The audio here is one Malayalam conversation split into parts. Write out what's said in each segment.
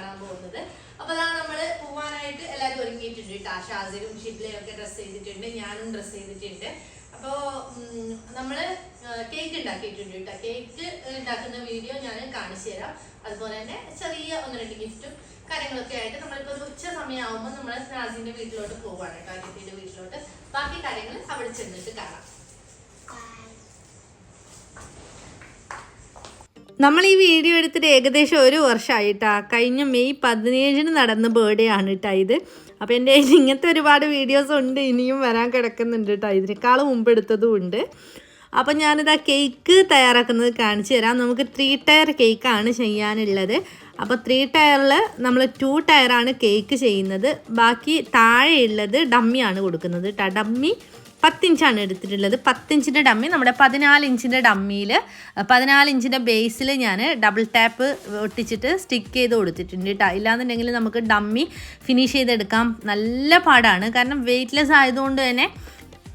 കാണാൻ പോകുന്നത്. അപ്പൊ അതാ നമ്മൾ പോവാനായിട്ട് എല്ലാവരും ഒരുങ്ങിയിട്ടുണ്ട്. കേട്ടോ ഷാസിലും ഷിബ്ലയും ഒക്കെ ഡ്രസ്സ് ചെയ്തിട്ടുണ്ട്. ഞാനും ഡ്രസ്സ് ചെയ്തിട്ടുണ്ട്. അപ്പോ നമ്മൾ കേക്ക് ഉണ്ടാക്കിയിട്ടുണ്ട് കേട്ടോ. കേക്ക് ഉണ്ടാക്കുന്ന വീഡിയോ ഞാൻ കാണിച്ചു തരാം. അതുപോലെ തന്നെ ചെറിയ ഒന്ന് രണ്ട് ഗിഫ്റ്റും കാര്യങ്ങളൊക്കെ ആയിട്ട് നമ്മളിപ്പോ ഒരു ഉച്ച സമയമാകുമ്പോൾ നമ്മൾ നാസിന്റെ വീട്ടിലോട്ട് പോവാണ് കേട്ടോ അതിഥിയുടെ വീട്ടിലോട്ട്. ബാക്കി കാര്യങ്ങൾ അവിടെ ചെന്നിട്ട് കാണാം. നമ്മൾ ഈ വീഡിയോ എടുത്തിട്ട് ഏകദേശം ഒരു വർഷമായിട്ടാ കഴിഞ്ഞ മെയ് പതിനേഴിന് നടന്ന ബേർഡേ ആണ് കേട്ടോ ഇത്. അപ്പോൾ എന്റെ കയ്യിൽ ഇങ്ങനത്തെ ഒരുപാട് വീഡിയോസ് ഉണ്ട്. ഇനിയും വരാൻ കിടക്കുന്നുണ്ട് കേട്ടോ ഇതിനേക്കാളും മുമ്പ് എടുത്തതും ഉണ്ട്. അപ്പം ഞാനിതാ കേക്ക് തയ്യാറാക്കുന്നത് കാണിച്ചു തരാം. നമുക്ക് ത്രീ ടയർ കേക്കാണ് ചെയ്യാനുള്ളത്. അപ്പോൾ ത്രീ ടയറിൽ നമ്മൾ ടു ടയറാണ് കേക്ക് ചെയ്യുന്നത്. ബാക്കി താഴെയുള്ളത് ഡമ്മിയാണ് കൊടുക്കുന്നത് കേട്ടോ ഡമ്മി പത്തിഞ്ചാണ് എടുത്തിട്ടുള്ളത്. പത്തിഞ്ചിന്റെ ഡമ്മി നമ്മുടെ പതിനാല് ഇഞ്ചിന്റെ ഡമ്മിയിൽ പതിനാല് ഇഞ്ചിന്റെ ബേസിൽ ഞാൻ ഡബിൾ ടാപ്പ് ഒട്ടിച്ചിട്ട് സ്റ്റിക്ക് ചെയ്ത് കൊടുത്തിട്ടുണ്ട് കേട്ടോ ഇല്ലാന്നുണ്ടെങ്കിൽ നമുക്ക് ഡമ്മി ഫിനിഷ് ചെയ്തെടുക്കാം. നല്ല പാടാണ്. കാരണം വെയ്റ്റ്ലെസ് ആയതുകൊണ്ട് തന്നെ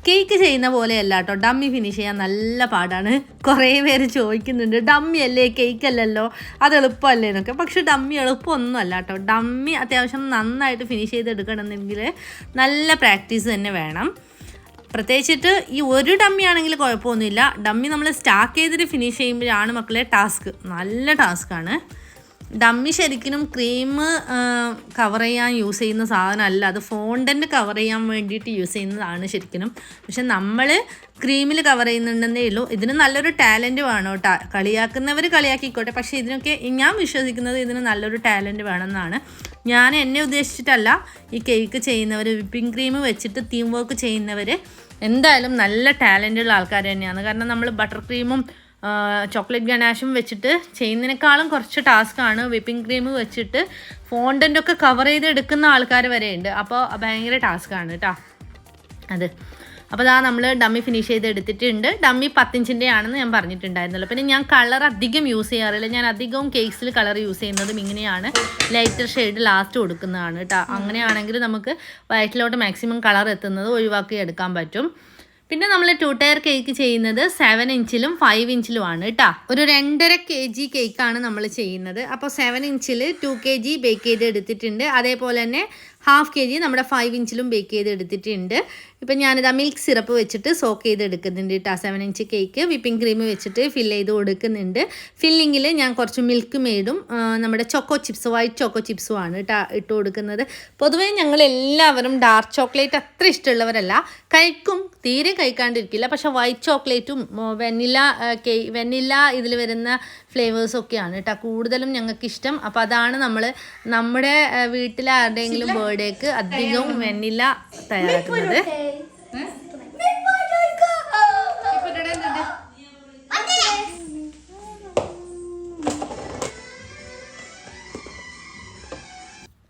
കേക്ക് ചെയ്യുന്ന പോലെയല്ല കേട്ടോ ഡമ്മി ഫിനിഷ് ചെയ്യാൻ നല്ല പാടാണ്. കുറേ പേര് ചോദിക്കുന്നുണ്ട് ഡമ്മി അല്ലേ? കേക്ക് അല്ലല്ലോ? അത് എളുപ്പമല്ലേ? എന്നൊക്കെ. പക്ഷെ ഡമ്മി എളുപ്പമൊന്നും അല്ല കേട്ടോ ഡമ്മി അത്യാവശ്യം നന്നായിട്ട് ഫിനിഷ് ചെയ്തെടുക്കണമെന്നെങ്കിൽ നല്ല പ്രാക്ടീസ് തന്നെ വേണം. പ്രത്യേകിച്ചിട്ട് ഈ ഒരു ഡമ്മി ആണെങ്കിൽ കുഴപ്പമൊന്നുമില്ല. ഡമ്മി നമ്മൾ സ്റ്റാക്ക് ചെയ്തിട്ട് ഫിനിഷ് ചെയ്യുമ്പോഴാണ് മക്കളെ ടാസ്ക് നല്ല ടാസ്ക്കാണ് ഡമ്മി ശരിക്കും ക്രീം കവർ ചെയ്യാൻ യൂസ് ചെയ്യുന്ന സാധനമല്ല. അത് ഫോണ്ടന്റ് കവർ ചെയ്യാൻ വേണ്ടിയിട്ട് യൂസ് ചെയ്യുന്നതാണ് ശരിക്കും പക്ഷെ നമ്മൾ ക്രീമിൽ കവർ ചെയ്യുന്നുണ്ടെന്നേ ഉള്ളൂ. ഇതിന് നല്ലൊരു ടാലന്റ് വേണം കേട്ടോ. കളിയാക്കുന്നവർ കളിയാക്കിക്കോട്ടെ. പക്ഷേ ഇതിനൊക്കെ ഞാൻ വിശ്വസിക്കുന്നത് ഇതിന് നല്ലൊരു ടാലന്റ് വേണമെന്നാണ്. ഞാൻ എന്നെ ഉദ്ദേശിച്ചിട്ടല്ല ഈ കേക്ക് ചെയ്യുന്നവർ വിപ്പിംഗ് ക്രീം വെച്ചിട്ട് തീം വർക്ക് ചെയ്യുന്നവർ എന്തായാലും നല്ല ടാലന്റുള്ള ആൾക്കാർ തന്നെയാണ്. കാരണം നമ്മൾ ബട്ടർ ക്രീമും ചോക്ലേറ്റ് ഗനാഷും വെച്ചിട്ട് ചെയ്യുന്നതിനേക്കാളും കുറച്ച് ടാസ്ക്കാണ് വിപ്പിംഗ് ക്രീം വെച്ചിട്ട് ഫോണ്ടന്റ് ഒക്കെ കവർ ചെയ്ത് എടുക്കുന്ന ആൾക്കാർ വരെ ഉണ്ട്. അപ്പോൾ ഭയങ്കര ടാസ്ക്കാണ് കേട്ടോ അത്. അപ്പോൾ അതാ നമ്മൾ ഡമ്മി ഫിനിഷ് ചെയ്ത് എടുത്തിട്ടുണ്ട്. ഡമ്മി പത്തിഞ്ചിന്റെ ആണെന്ന് ഞാൻ പറഞ്ഞിട്ടുണ്ടായിരുന്നല്ലോ. പിന്നെ ഞാൻ കളർ അധികം യൂസ് ചെയ്യാറില്ല. ഞാൻ അധികവും കേക്സിൽ കളർ യൂസ് ചെയ്യുന്നതും ഇങ്ങനെയാണ്. ലൈറ്റർ ഷെയ്ഡ് ലാസ്റ്റ് കൊടുക്കുന്നതാണ് കേട്ടോ അങ്ങനെയാണെങ്കിൽ നമുക്ക് വയറ്റിലോട്ട് മാക്സിമം കളർ എത്തുന്നത് ഒഴിവാക്കി എടുക്കാൻ പറ്റും. പിന്നെ നമ്മൾ ടു ടയർ കേക്ക് ചെയ്യുന്നത് സെവൻ ഇഞ്ചിലും ഫൈവ് ഇഞ്ചിലുമാണ് കേട്ടോ ഒരു രണ്ടര കെ ജി കേക്കാണ് നമ്മൾ ചെയ്യുന്നത്. അപ്പോൾ സെവൻ ഇഞ്ചിൽ ടു കെ ജി ബേക്ക് ചെയ്ത് എടുത്തിട്ടുണ്ട് അതേപോലെ തന്നെ ഹാഫ് കെ ജി നമ്മുടെ ഫൈവ് ഇഞ്ചിലും ബേക്ക് ചെയ്ത് എടുത്തിട്ടുണ്ട് ഇപ്പം ഞാനിതാ മിൽക്ക് സിറപ്പ് വെച്ചിട്ട് സോക്ക് ചെയ്ത് എടുക്കുന്നുണ്ട് കേട്ടോ seven inch cake whipping cream വെച്ചിട്ട് ഫില്ല് ചെയ്ത് കൊടുക്കുന്നുണ്ട്. ഫില്ലിങ്ങിൽ ഞാൻ കുറച്ച് മിൽക്ക് മെയ്ഡും നമ്മുടെ ചോക്കോ ചിപ്സ് വൈറ്റ് ചോക്കോ ചിപ്സും ആണ് കേട്ടോ ഇട്ട് കൊടുക്കുന്നത്. പൊതുവേ ഞങ്ങൾ എല്ലാവരും ഡാർക്ക് ചോക്ലേറ്റ് അത്ര ഇഷ്ടമുള്ളവരല്ല. കഴിക്കും. തീരെ കഴിക്കാണ്ടിരിക്കില്ല. പക്ഷേ വൈറ്റ് ചോക്ലേറ്റും വെനില കേ വെനില ഇതിൽ വരുന്ന ഫ്ലേവേഴ്സൊക്കെയാണ് കേട്ടോ കൂടുതലും ഞങ്ങൾക്ക് ഇഷ്ടം അപ്പോൾ അതാണ് നമ്മൾ നമ്മുടെ ആ, വീട്ടിലെ ആരുടെയെങ്കിലും ബർത്ത്ഡേക്ക് അധികം വെനില തയ്യാറാക്കുന്നത്.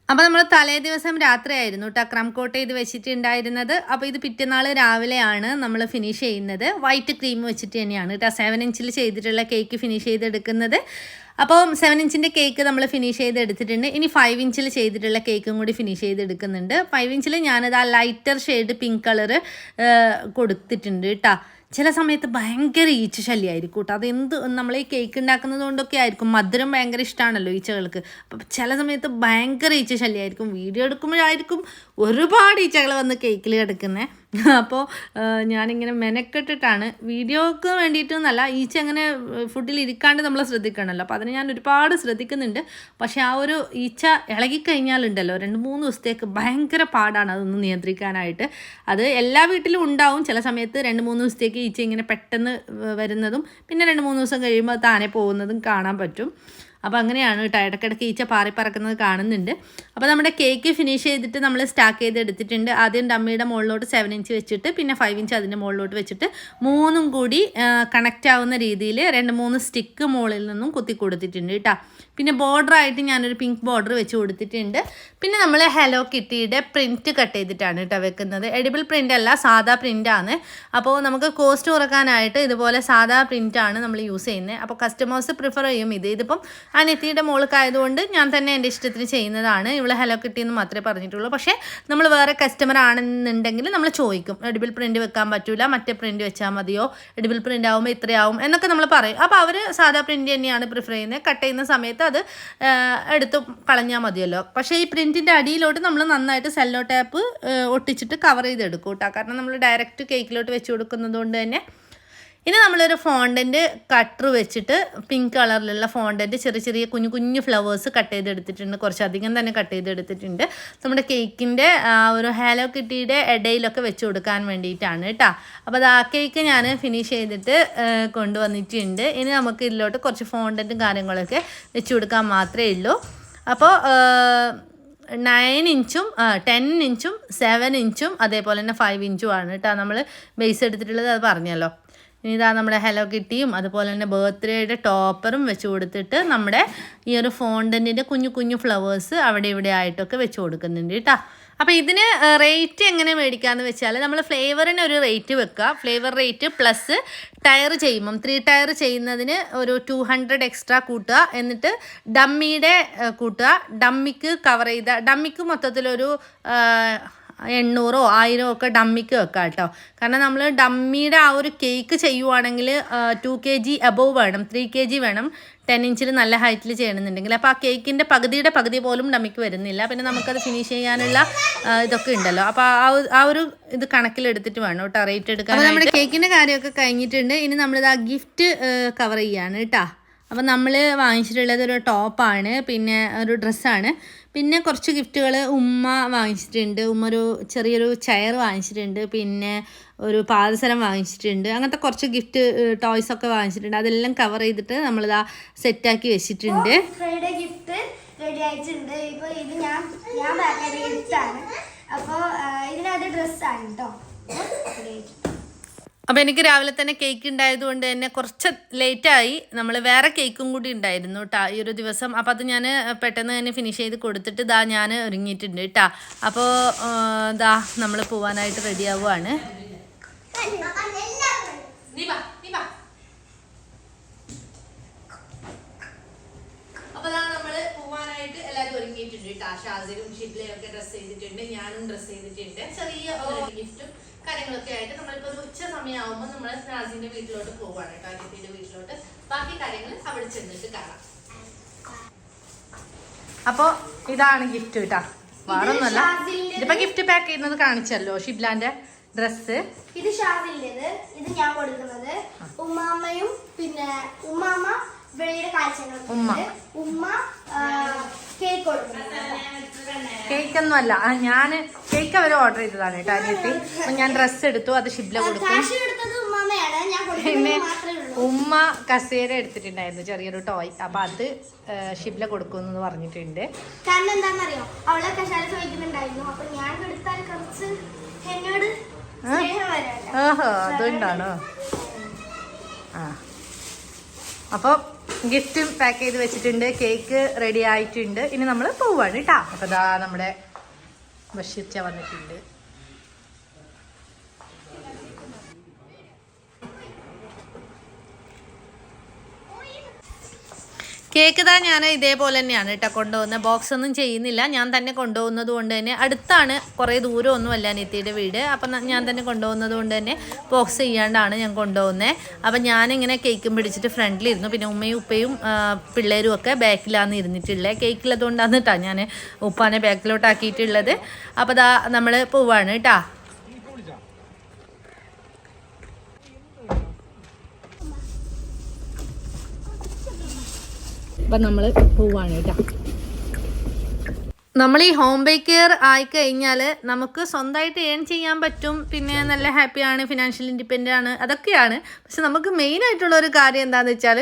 അപ്പോൾ നമ്മൾ തലേ ദിവസം രാത്രിയായിരുന്നു കേട്ടോ ക്രം കോട്ട് ചെയ്ത് വെച്ചിട്ടുണ്ടായിരുന്നത്. അപ്പോൾ ഇത് പിറ്റന്നാൾ രാവിലെയാണ് നമ്മൾ ഫിനിഷ് ചെയ്യുന്നത്. വൈറ്റ് ക്രീം വെച്ചിട്ട് തന്നെയാണ് കേട്ടോ സെവൻ ഇഞ്ചിൽ ചെയ്തിട്ടുള്ള കേക്ക് ഫിനിഷ് ചെയ്തെടുക്കുന്നത്. അപ്പോൾ സെവൻ ഇഞ്ചിന്റെ കേക്ക് നമ്മൾ ഫിനിഷ് ചെയ്ത് എടുത്തിട്ടുണ്ട് ഇനി ഫൈവ് ഇഞ്ചിൽ ചെയ്തിട്ടുള്ള കേക്കും കൂടി ഫിനിഷ് ചെയ്തെടുക്കുന്നുണ്ട്. ഫൈവ് ഇഞ്ചിൽ ഞാനത് ആ ലൈറ്റർ ഷെയ്ഡ് പിങ്ക് കളറ് കൊടുത്തിട്ടുണ്ട് കേട്ടോ ചില സമയത്ത് ഭയങ്കര ഈച്ച ശല്യമായിരിക്കും കേട്ടോ. അതെന്ത് നമ്മൾ ഈ കേക്ക് ഉണ്ടാക്കുന്നത് കൊണ്ടൊക്കെ ആയിരിക്കും. മധുരം ഭയങ്കര ഇഷ്ടമാണല്ലോ ഈച്ചകൾക്ക്. അപ്പം ചില സമയത്ത് ഭയങ്കര ഈച്ച ശല്യമായിരിക്കും വീഡിയോ എടുക്കുമ്പോഴായിരിക്കും ഒരുപാട് ഈച്ചകൾ വന്ന് കേക്കിൽ കിടക്കുന്നത് അപ്പോൾ ഞാനിങ്ങനെ മെനക്കെട്ടിട്ടാണ്. വീഡിയോക്ക് വേണ്ടിയിട്ടൊന്നല്ല ഈച്ച അങ്ങനെ ഫുഡിൽ ഇരിക്കാണ്ട് നമ്മൾ ശ്രദ്ധിക്കണമല്ലോ അപ്പോൾ അതിന് ഞാൻ ഒരുപാട് ശ്രദ്ധിക്കുന്നുണ്ട്. പക്ഷേ ആ ഒരു ഈച്ച ഇളകിക്കഴിഞ്ഞാലുണ്ടല്ലോ രണ്ട് മൂന്ന് ദിവസത്തേക്ക് ഭയങ്കര പാടാണ് അതൊന്ന് നിയന്ത്രിക്കാനായിട്ട്. അത് എല്ലാ വീട്ടിലും ഉണ്ടാവും. ചില സമയത്ത് രണ്ട് മൂന്ന് ദിവസത്തേക്ക് ഈച്ച ഇങ്ങനെ പെട്ടെന്ന് വരുന്നതും പിന്നെ രണ്ട് മൂന്ന് ദിവസം കഴിയുമ്പോൾ താനെ പോകുന്നതും കാണാൻ പറ്റും. അപ്പോൾ അങ്ങനെയാണ് കേട്ടോ. ഇടയ്ക്കിടയ്ക്ക് ഈച്ച പാറി പറക്കുന്നത് കാണുന്നുണ്ട്. അപ്പോൾ നമ്മുടെ കേക്ക് ഫിനിഷ് ചെയ്തിട്ട് നമ്മൾ സ്റ്റാക്ക് ചെയ്ത് എടുത്തിട്ടുണ്ട്. ആദ്യം ഡമ്മിയുടെ മുകളിലോട്ട് സെവൻ ഇഞ്ച് വെച്ചിട്ട് പിന്നെ ഫൈവ് ഇഞ്ച് അതിന്റെ മുകളിലോട്ട് വെച്ചിട്ട് മൂന്നും കൂടി കണക്റ്റ് ആവുന്ന രീതിയിൽ രണ്ട് മൂന്ന് സ്റ്റിക്ക് മുകളിൽ നിന്നും കുത്തി കൊടുത്തിട്ടുണ്ട് കേട്ടോ. പിന്നെ ബോർഡർ ആയിട്ട് ഞാനൊരു പിങ്ക് ബോർഡർ വെച്ച് കൊടുത്തിട്ടുണ്ട്. പിന്നെ നമ്മൾ ഹലോ കിറ്റിയുടെ പ്രിന്റ് കട്ട് ചെയ്തിട്ടാണ് കേട്ടോ വെക്കുന്നത്. എഡിബിൾ പ്രിന്റ് അല്ല സാധാ പ്രിന്റാണ് അപ്പോൾ നമുക്ക് കോസ്റ്റ് കുറക്കാനായിട്ട് ഇതുപോലെ സാധാ പ്രിന്റാണ് നമ്മൾ യൂസ് ചെയ്യുന്നത്. അപ്പോൾ കസ്റ്റമേഴ്സ് പ്രിഫർ ചെയ്യും ഇത്. ഇതിപ്പം അനിത്തിയുടെ മോൾക്കായതുകൊണ്ട് ഞാൻ തന്നെ എന്റെ ഇഷ്ടത്തിന് ചെയ്യുന്നതാണ്. ഇവിടെ ഹലോ കിട്ടി എന്ന് മാത്രമേ പറഞ്ഞിട്ടുള്ളൂ. പക്ഷേ നമ്മൾ വേറെ കസ്റ്റമർ ആണെന്നുണ്ടെങ്കിൽ നമ്മൾ ചോദിക്കും എഡിബിൾ പ്രിന്റ് വെക്കാൻ പറ്റില്ല മറ്റേ പ്രിന്റ് വെച്ചാൽ മതിയോ? എഡിബിൾ പ്രിന്റ് ആകുമ്പോൾ ഇത്രയാവും? എന്നൊക്കെ നമ്മൾ പറയും. അപ്പോൾ അവർ സാധാ പ്രിന്റ് തന്നെയാണ് പ്രിഫർ ചെയ്യുന്നത്. കട്ട് ചെയ്യുന്ന സമയത്ത് അത് എടുത്ത് കളഞ്ഞാൽ മതിയല്ലോ. പക്ഷേ ഈ പ്രിന്റിന്റെ അടിയിലോട്ട് നമ്മൾ നന്നായിട്ട് സെല്ലോ ടാപ്പ് ഒട്ടിച്ചിട്ട് കവർ ചെയ്തെടുക്കും കേട്ടോ. കാരണം നമ്മൾ ഡയറക്റ്റ് കേക്കിലോട്ട് വെച്ച് കൊടുക്കുന്നത് കൊണ്ട് തന്നെ ഇനി നമ്മളൊരു ഫോണ്ടന്റ് കട്ടർ വെച്ചിട്ട് പിങ്ക് കളറിലുള്ള ഫോണ്ടന്റ് ചെറിയ ചെറിയ കുഞ്ഞു കുഞ്ഞു ഫ്ലവേഴ്സ് കട്ട് ചെയ്തെടുത്തിട്ടുണ്ട്. കുറച്ചധികം തന്നെ കട്ട് ചെയ്തെടുത്തിട്ടുണ്ട്. നമ്മുടെ കേക്കിന്റെ ഒരു ഹാലോ കിട്ടിയുടെ ഇടയിലൊക്കെ വെച്ച് കൊടുക്കാൻ വേണ്ടിയിട്ടാണ് കേട്ടോ അപ്പോൾ അത് ആ കേക്ക് ഞാൻ ഫിനിഷ് ചെയ്തിട്ട് കൊണ്ടുവന്നിട്ടുണ്ട്. ഇനി നമുക്ക് ഇതിലോട്ട് കുറച്ച് ഫോണ്ടന്റും കാര്യങ്ങളൊക്കെ വെച്ച് കൊടുക്കാൻ മാത്രമേ ഉള്ളൂ. അപ്പോൾ നയൻ ഇഞ്ചും ടെൻ ഇഞ്ചും സെവൻ ഇഞ്ചും അതേപോലെ തന്നെ ഫൈവ് ഇഞ്ചും ആണ് കേട്ടോ നമ്മൾ ബേസ് എടുത്തിട്ടുള്ളത് അത് പറഞ്ഞല്ലോ. ഇനി ഇതാ നമ്മുടെ ഹലോ കിട്ടിയും അതുപോലെ തന്നെ ബർത്ത്ഡേയുടെ ടോപ്പറും വെച്ച് കൊടുത്തിട്ട് നമ്മുടെ ഈ ഒരു ഫോണ്ടന്റിന്റെ കുഞ്ഞു കുഞ്ഞു ഫ്ലവേഴ്സ് അവിടെ ഇവിടെ ആയിട്ടൊക്കെ വെച്ച് കൊടുക്കുന്നുണ്ട് കേട്ടോ. അപ്പോൾ ഇതിന് റേറ്റ് എങ്ങനെ മേടിക്കാന്ന് വെച്ചാൽ നമ്മൾ ഫ്ലേവറിന് ഒരു റേറ്റ് വെക്കുക. ഫ്ലേവർ റേറ്റ് പ്ലസ് ടയർ ചെയ്യുമ്പം ത്രീ ടയർ ചെയ്യുന്നതിന് ഒരു ടു ഹൺഡ്രഡ് എക്സ്ട്രാ കൂട്ടുക. എന്നിട്ട് ഡമ്മിയുടെ കൂട്ടുക. ഡമ്മിക്ക് കവർ ചെയ്ത ഡമ്മിക്ക് മൊത്തത്തിലൊരു എണ്ണൂറോ ആയിരമോ ഒക്കെ ഡമ്മിക്ക് വെക്കാം കേട്ടോ. കാരണം നമ്മൾ ഡമ്മിയുടെ ആ ഒരു കേക്ക് ചെയ്യുവാണെങ്കിൽ ടു കെ ജി അബവ് വേണം ത്രീ കെ ജി വേണം ടെൻ ഇഞ്ചിൽ നല്ല ഹൈറ്റിൽ ചെയ്യണമെന്നുണ്ടെങ്കിൽ. അപ്പോൾ ആ കേക്കിന്റെ പകുതിയുടെ പകുതി പോലും ഡമ്മിക്ക് വരുന്നില്ല. പിന്നെ നമുക്കത് ഫിനിഷ് ചെയ്യാനുള്ള ഇതൊക്കെ ഉണ്ടല്ലോ. അപ്പോൾ ആ ആ ഒരു ഇത് കണക്കിലെടുത്തിട്ട് വേണം കേട്ടോ റേറ്റ് എടുക്കാൻ നമ്മുടെ കേക്കിന്റെ കാര്യമൊക്കെ കഴിഞ്ഞിട്ടുണ്ട്. ഇനി നമ്മളിത് ആ ഗിഫ്റ്റ് കവർ ചെയ്യാണ് കേട്ടോ. അപ്പോൾ നമ്മൾ വാങ്ങിച്ചിട്ടുള്ളത് ഒരു ടോപ്പാണ് പിന്നെ ഒരു ഡ്രസ്സാണ് പിന്നെ കുറച്ച് ഗിഫ്റ്റുകൾ ഉമ്മ വാങ്ങിച്ചിട്ടുണ്ട് ഉമ്മ ഒരു ചെറിയൊരു ചെയർ വാങ്ങിച്ചിട്ടുണ്ട് പിന്നെ ഒരു പാദസരം വാങ്ങിച്ചിട്ടുണ്ട് അങ്ങനത്തെ കുറച്ച് ഗിഫ്റ്റ് ടോയ്സ് ഒക്കെ വാങ്ങിച്ചിട്ടുണ്ട്. അതെല്ലാം കവർ ചെയ്തിട്ട് നമ്മളിതാ സെറ്റാക്കി വെച്ചിട്ടുണ്ട്. ഫ്രൈഡേ ഗിഫ്റ്റ് റെഡി ആയിട്ടുണ്ട്. ഇപ്പൊ ഇത് ഞാൻ ഞാൻ ഗിഫ്റ്റാണ് അപ്പോൾ ഇതിനകത്ത് ഡ്രസ്സാണ് കേട്ടോ അപ്പോൾ എനിക്ക് രാവിലെ തന്നെ കേക്ക് ഉണ്ടായതുകൊണ്ട് തന്നെ കുറച്ച് ലേറ്റായി നമ്മൾ വേറെ കേക്കും കൂടി ഉണ്ടായിരുന്നു കേട്ടോ ഈ ഒരു ദിവസം. അപ്പോൾ അത് ഞാൻ പെട്ടെന്ന് തന്നെ ഫിനിഷ് ചെയ്ത് കൊടുത്തിട്ട് ഇതാ ഞാൻ ഒരുങ്ങിയിട്ടുണ്ട് കേട്ടോ അപ്പോൾ ഇതാ നമ്മൾ പോവാനായിട്ട് റെഡി ആവുകയാണ് നീ വാ നീ വാ. അപ്പൊ അതാണ് നമ്മൾ പോവാനായിട്ട് എല്ലാരും ഒരുങ്ങിയിട്ടുണ്ട് ഷാസിലും ഷിബ്ലയും ഒക്കെ ഡ്രസ് ചെയ്തിട്ടുണ്ട് ഞാനും ഡ്രസ് ചെയ്തിട്ടുണ്ട്. ചെറിയ ഗിഫ്റ്റും കാര്യങ്ങളൊക്കെ ആയിട്ട് നമ്മളിപ്പോ ഒരു ഉച്ച സമയമാകുമ്പോൾ നമ്മൾ നാസിന്റെ വീട്ടിലോട്ട് പോവാണ് കേട്ടോ അനിയത്തിന്റെ വീട്ടിലോട്ട്. ബാക്കി കാര്യങ്ങൾ അവിടെ ചെന്നിട്ട് കാണാം. അപ്പോൾ ഇതാണ് ഗിഫ്റ്റ് കേട്ടോ വേറൊന്നുമല്ല. ഷാസിലിന്റെ- ഗിഫ്റ്റ് പാക്ക് ചെയ്യുന്നത് കാണിച്ചല്ലോ ഷിബ്ലാന്റെ ഡ്രസ്സ്. ഇത് ഷാസിന്റെത് ഇത് ഞാൻ കൊടുക്കുന്നത് ഉമ്മാമ്മയും പിന്നെ ഉമ്മാമ്മ വെളിയുടെ കാഴ്ചകൾ ഉമ്മ. ഉമ്മ കേക്ക് കേക്ക് ഒന്നും അല്ല ഞാൻ ഞാൻ കേക്ക് അവർ ഓർഡർ ചെയ്തതാണ് കേട്ടോ അനിയത്തി. അപ്പം ഞാൻ ഡ്രസ്സ് എടുത്തു അത് ഷിബ്ല കൊടുക്കും പിന്നെ ഉമ്മ കസേര എടുത്തിട്ടുണ്ടായിരുന്നു ചെറിയൊരു ടോയ് അപ്പൊ അത് ഷിബ്ല കൊടുക്കുമെന്ന് പറഞ്ഞിട്ടുണ്ട്. കാരണം എന്താണെന്നറിയോ? അവളെ കഷാല ചോദിക്കുന്നുണ്ടായിരുന്നു. അപ്പൊ ഞാൻ കൊടുത്താൽ കുറച്ച് എന്നോട് ഓഹോ അതുകൊണ്ടാണോ? ആ. അപ്പോൾ ഗിഫ്റ്റ് പാക്ക് ചെയ്ത് വെച്ചിട്ടുണ്ട്. കേക്ക് റെഡി ആയിട്ടുണ്ട്. ഇനി നമ്മൾ പോവാണ് കേട്ടോ അപ്പോൾ നമ്മുടെ ബഷീർച്ച വന്നിട്ടുണ്ട്. കേക്ക് താ ഞാൻ ഇതേപോലെ തന്നെയാണ് കേട്ടോ കൊണ്ടുപോകുന്നത് ബോക്സ് ഒന്നും ചെയ്യുന്നില്ല. ഞാൻ തന്നെ കൊണ്ടുപോകുന്നത് കൊണ്ട് തന്നെ അടുത്താണ് കുറേ ദൂരമൊന്നുമല്ല അനിയത്തിയുടെ വീട്. അപ്പം ഞാൻ തന്നെ കൊണ്ടുപോകുന്നത് കൊണ്ട് തന്നെ ബോക്സ് ചെയ്യാണ്ടാണ് ഞാൻ കൊണ്ടുപോകുന്നത് അപ്പം ഞാനിങ്ങനെ കേക്കും പിടിച്ചിട്ട് ഫ്രണ്ടിലിരുന്നു. പിന്നെ ഉമ്മയും ഉപ്പയും പിള്ളേരും ഒക്കെ ബാക്കിലാണ് ഇരുന്നിട്ടുള്ളത് കേക്കിലതുകൊണ്ടാണ് കേട്ടോ ഞാൻ ഉപ്പാനെ ബാക്കിലോട്ടാക്കിയിട്ടുള്ളത്. അപ്പോൾ ദാ നമ്മൾ പോവാണ് കേട്ടോ അപ്പം നമ്മൾ പോവാണ് കേട്ടോ. നമ്മൾ ഈ ഹോം ബേക്കർ ആയി കഴിഞ്ഞാൽ നമുക്ക് സ്വന്തമായിട്ട് ഏൺ ചെയ്യാൻ പറ്റും. പിന്നെ നല്ല ഹാപ്പിയാണ് ഫിനാൻഷ്യൽ ഇൻഡിപെൻഡന്റ് ആണ് അതൊക്കെയാണ്. പക്ഷെ നമുക്ക് മെയിൻ ആയിട്ടുള്ള ഒരു കാര്യം എന്താണെന്ന് വെച്ചാൽ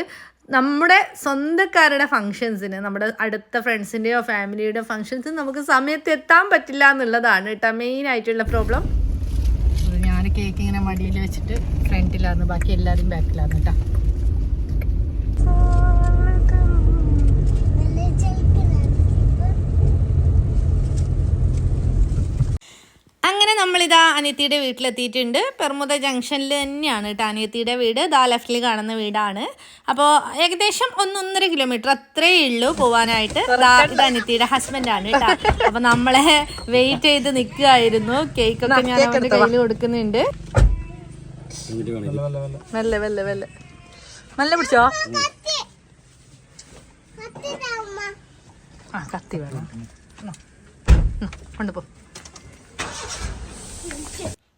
നമ്മുടെ സ്വന്തക്കാരുടെ ഫങ്ഷൻസിന് നമ്മുടെ അടുത്ത ഫ്രണ്ട്സിന്റെയോ ഫാമിലിയുടെയോ ഫങ്ഷൻസിന് നമുക്ക് സമയത്ത് എത്താൻ പറ്റില്ല എന്നുള്ളതാണ് കേട്ടോ മെയിൻ ആയിട്ടുള്ള പ്രോബ്ലം ഞാൻ കേക്ക് ഇങ്ങനെ മടിയിൽ വെച്ചിട്ട് ഫ്രണ്ടിലാണ് ബാക്കി എല്ലാവരും ബാക്കിലാണ് കേട്ടോ. നമ്മളിതാ അനിയത്തിയുടെ വീട്ടിലെത്തിയിട്ടുണ്ട്. പെർമുദ ജംഗ്ഷനിൽ തന്നെയാണ് കേട്ടോ അനിയത്തിയുടെ വീട്. ദാ ലെഫ്റ്റിൽ കാണുന്ന വീടാണ്. അപ്പോൾ ഏകദേശം ഒന്നൊന്നര കിലോമീറ്റർ അത്രേ ഉള്ളൂ പോവാനായിട്ട്. ഇത് അനിയത്തിയുടെ ഹസ്ബൻഡാണ് കേട്ടോ അപ്പോൾ നമ്മളെ വെയിറ്റ് ചെയ്ത് നിൽക്കുകയായിരുന്നു കേക്കൊക്കെ ഞാൻ അവരുടെ കയ്യിൽ കൊടുക്കുന്നുണ്ട്. മെല്ലെ മെല്ലെ മെല്ലെ. മെല്ലെ പിടിച്ചോ? ആ കത്തി വേണം. കൊണ്ടുപോ.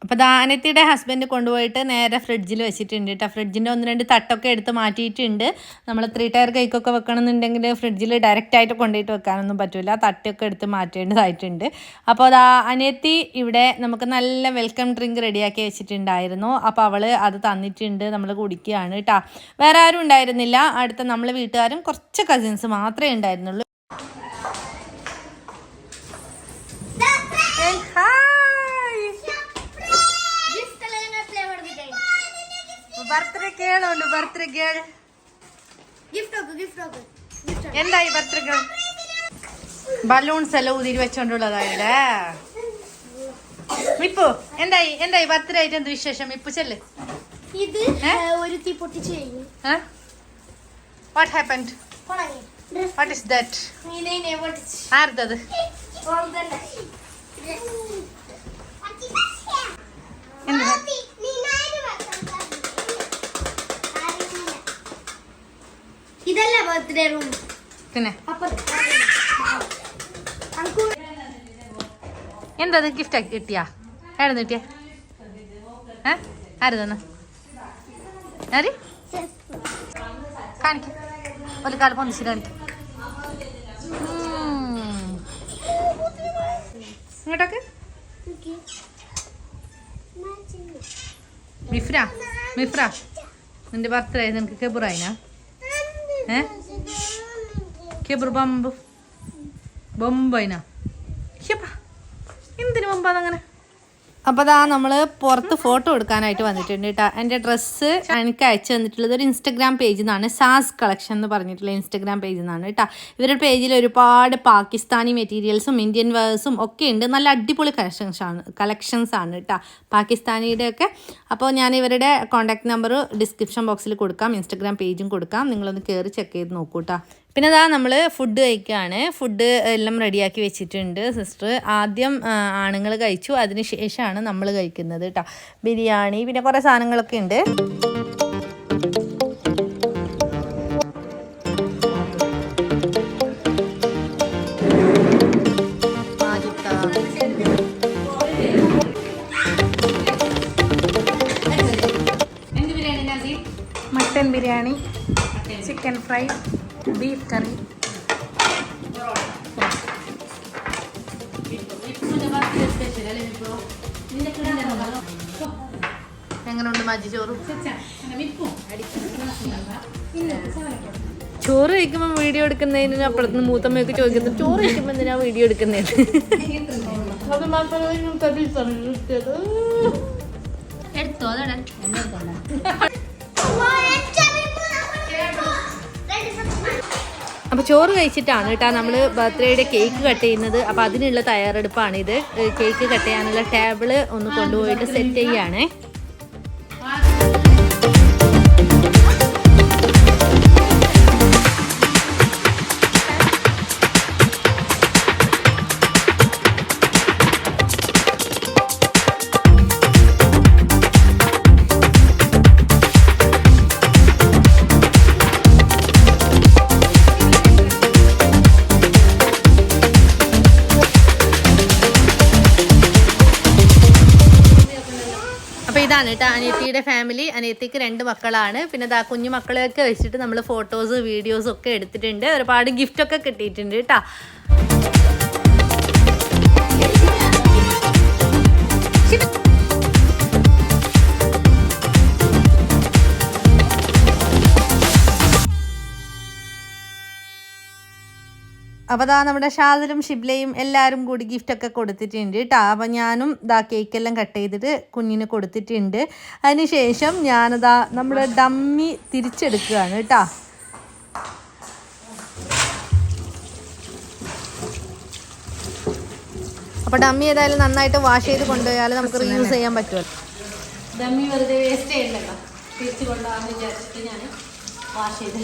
അപ്പോൾ ദാനത്തിയുടെ ഹസ്ബൻഡ് കൊണ്ടുപോയിട്ട് നേരെ ഫ്രിഡ്ജിൽ വെച്ചിട്ടുണ്ട് കേട്ടോ ഫ്രിഡ്ജിന്റെ ഒന്ന് രണ്ട് തട്ടൊക്കെ എടുത്ത് മാറ്റിയിട്ടുണ്ട്. നമ്മൾ ത്രീ ടയർ കേക്കൊക്കെ വെക്കണമെന്നുണ്ടെങ്കിൽ ഫ്രിഡ്ജിൽ ഡയറക്റ്റ് ആയിട്ട് കൊണ്ടുപോയിട്ട് വെക്കാനൊന്നും പറ്റില്ല തട്ടൊക്കെ എടുത്ത് മാറ്റേണ്ടതായിട്ടുണ്ട്. അപ്പോൾ അതാ അനിയത്തി ഇവിടെ നമുക്ക് നല്ല വെൽക്കം ഡ്രിങ്ക് റെഡിയാക്കി വെച്ചിട്ടുണ്ടായിരുന്നു. അപ്പോൾ അവൾ അത് തന്നിട്ടുണ്ട്. നമ്മൾ കുടിക്കുകയാണ് കേട്ടോ വേറെ ആരും ഉണ്ടായിരുന്നില്ല. അടുത്ത നമ്മൾ വീട്ടുകാരും കുറച്ച് കസിൻസ് മാത്രമേ ഉണ്ടായിരുന്നുള്ളൂ. ബർത്ത്ഡേ കേളുണ്ട് ബർത്ത്ഡേ കേൾ ഗിഫ്റ്റ് നോക്ക് ഗിഫ്റ്റ് നോക്ക് ഗിഫ്റ്റ് എന്തായി ബർത്ത്ഡേ ഗേൾ ബലൂൺസ് എല്ലാം ഊതിരി വെച്ചോണ്ടുള്ളതായില്ലേ മിപ്പു എന്തായി? എന്തായി ബർത്ത്ഡേ ആയിട്ട് എന്ത് വിശേഷം? മിപ്പു ചെല്ല്. ഇത് ഒരു തീ പൊട്ടിച്ച് കഴിഞ്ഞു. What happened what is that or that എന്ത്? ഇതല്ല ബർത്ത്ഡേ റൂം പിന്നെ? എന്താ ഗിഫ്റ്റ് ആക്കി കിട്ടിയാ? എവിടെ കിട്ടിയ? ഏ? ആര് തന്നെ? ആര്? കാണിക്ക. ഒരു കാലം പൊന്നിച്ച് കാണിക്ക. ഇങ്ങോട്ടൊക്കെ. മിഫ്ര മിഫ്ര. നിന്റെ ബർത്ത്ഡേ നിനക്ക് കെബുറായിനാ ഏ? Bomb bump. ബൊമ്പായിനാ ഹിയപ്പാ. എന്തിനു അപ്പോൾ അതാ നമ്മൾ പുറത്ത് ഫോട്ടോ എടുക്കാനായിട്ട് വന്നിട്ടുണ്ട് കേട്ടോ എന്റെ ഡ്രസ്സ് എനിക്ക് അയച്ചു തന്നിട്ടുള്ളത് ഒരു ഇൻസ്റ്റഗ്രാം പേജിൽ നിന്നാണ് സാസ് കളക്ഷൻ എന്ന് പറഞ്ഞിട്ടുള്ള ഇൻസ്റ്റഗ്രാം പേജിൽ നിന്നാണ് കേട്ടോ ഇവരുടെ പേജിൽ ഒരുപാട് പാകിസ്ഥാനി മെറ്റീരിയൽസും ഇന്ത്യൻ വേഴ്സും ഒക്കെ ഉണ്ട്. നല്ല അടിപൊളി കളക്ഷൻസ് ആണ് കളക്ഷൻസ് ആണ് കേട്ടോ പാകിസ്ഥാനിയുടെ ഒക്കെ. അപ്പോൾ ഞാൻ ഇവരുടെ കോൺടാക്ട് നമ്പർ ഡിസ്ക്രിപ്ഷൻ ബോക്സിൽ കൊടുക്കാം ഇൻസ്റ്റഗ്രാം പേജും കൊടുക്കാം. നിങ്ങളൊന്ന് കയറി ചെക്ക് ചെയ്ത് നോക്കൂ കേട്ടോ പിന്നെ അതാ നമ്മൾ ഫുഡ് കഴിക്കുകയാണ് ഫുഡ് എല്ലാം റെഡിയാക്കി വെച്ചിട്ടുണ്ട് സിസ്റ്റർ ആദ്യം ആണുങ്ങൾ കഴിച്ചു. അതിന് ശേഷമാണ് നമ്മൾ കഴിക്കുന്നത് കേട്ടോ ബിരിയാണി പിന്നെ കുറേ സാധനങ്ങളൊക്കെ ഉണ്ട് എന്ത് biryani Nasi? Mutton biryani chicken fry. Beef കറി എങ്ങനെയുണ്ട് മജി ചോറ്? ചോറ് കഴിക്കുമ്പോൾ വീഡിയോ എടുക്കുന്നതിന് അപ്പുറത്ത് മൂത്തമ്മയൊക്കെ ചോദിക്കുന്നു ചോറ് കഴിക്കുമ്പോൾ എന്തിനാ വീഡിയോ എടുക്കുന്നതിന് എടുത്തോ അതോടെ അപ്പോൾ ചോറ് കഴിച്ചിട്ടാണ് കേട്ടോ നമ്മൾ ബർത്ത്ഡേയുടെ കേക്ക് കട്ട് ചെയ്യുന്നത്. അപ്പോൾ അതിനുള്ള തയ്യാറെടുപ്പാണിത്. കേക്ക് കട്ട് ചെയ്യാനുള്ള ടേബിൾ ഒന്ന് കൊണ്ടുപോയിട്ട് സെറ്റ് ചെയ്യുകയാണേ കേട്ടോ അനിയത്തിയുടെ ഫാമിലി അനിയത്തിക്ക് രണ്ട് മക്കളാണ്. പിന്നെ ദാ കുഞ്ഞു മക്കളെയൊക്കെ വെച്ചിട്ട് നമ്മൾ ഫോട്ടോസ് വീഡിയോസും ഒക്കെ എടുത്തിട്ടുണ്ട്. ഒരുപാട് ഗിഫ്റ്റ് ഒക്കെ കിട്ടിയിട്ടുണ്ട് കേട്ടോ അപ്പോൾ അതാ നമ്മുടെ ഷാദലും ഷിബ്ലയും എല്ലാവരും കൂടി ഗിഫ്റ്റൊക്കെ കൊടുത്തിട്ടുണ്ട് കേട്ടോ അപ്പോൾ ഞാനും ഇതാ കേക്കെല്ലാം കട്ട് ചെയ്തിട്ട് കുഞ്ഞിന് കൊടുത്തിട്ടുണ്ട്. അതിനുശേഷം ഞാനതാ നമ്മുടെ ഡമ്മി തിരിച്ചെടുക്കുകയാണ് കേട്ടോ അപ്പോൾ ഡമ്മി ഏതായാലും നന്നായിട്ട് വാഷ് ചെയ്ത് കൊണ്ടുപോയാൽ നമുക്ക് റീയൂസ് ചെയ്യാൻ പറ്റുമല്ലോ. ഡമ്മി വെറുതെ വേസ്റ്റ് ചെയ്യണ്ടല്ലോ. തിരിച്ചു കൊണ്ടുപോകാമെന്ന് വിചാരിച്ചിട്ട് ഞാൻ വാഷ് ചെയ്ത്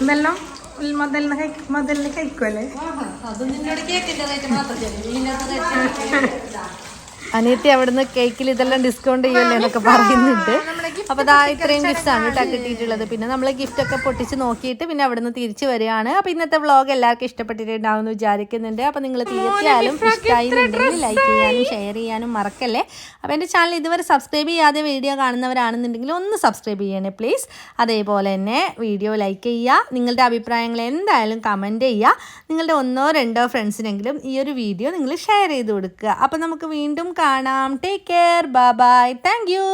നമ്മുടെ ഇതെല്ലാം മുതലിന് മുതലിന് കഴിക്കുമല്ലേ അനിയത്തി അവിടുന്ന് കേക്കിൽ ഇതെല്ലാം ഡിസ്കൗണ്ട് ചെയ്യല്ലേ എന്നൊക്കെ പറയുന്നുണ്ട്. അപ്പോൾ അതാ ഇത്രയും ഗിഫ്റ്റ്സ് ആണ് കേട്ടോ കിട്ടിയിട്ടുള്ളത്. പിന്നെ നമ്മൾ ഗിഫ്റ്റ് ഒക്കെ പൊട്ടിച്ച് നോക്കിയിട്ട് പിന്നെ അവിടുന്ന് തിരിച്ചു വരികയാണ്. അപ്പോൾ ഇന്നത്തെ വ്ളോഗ് എല്ലാവർക്കും ഇഷ്ടപ്പെട്ടിട്ടുണ്ടാവും എന്ന് വിചാരിക്കുന്നുണ്ട് അപ്പോൾ നിങ്ങൾ തീർച്ചയായും ഇഷ്ടമായിരുന്നുണ്ടെങ്കിൽ ലൈക്ക് ചെയ്യാനും ഷെയർ ചെയ്യാനും മറക്കല്ലേ. അപ്പോൾ എന്റെ ചാനൽ ഇതുവരെ സബ്സ്ക്രൈബ് ചെയ്യാതെ വീഡിയോ കാണുന്നവരാണെന്നുണ്ടെങ്കിൽ ഒന്ന് സബ്സ്ക്രൈബ് ചെയ്യണേ പ്ലീസ് അതേപോലെ തന്നെ വീഡിയോ ലൈക്ക് ചെയ്യുക. നിങ്ങളുടെ അഭിപ്രായങ്ങൾ എന്തായാലും കമന്റ് ചെയ്യുക. നിങ്ങളുടെ ഒന്നോ രണ്ടോ ഫ്രണ്ട്സിനെങ്കിലും ഈ ഒരു വീഡിയോ നിങ്ങൾ ഷെയർ ചെയ്ത് കൊടുക്കുക. അപ്പോൾ നമുക്ക് വീണ്ടും കാണാം. Take care bye bye thank you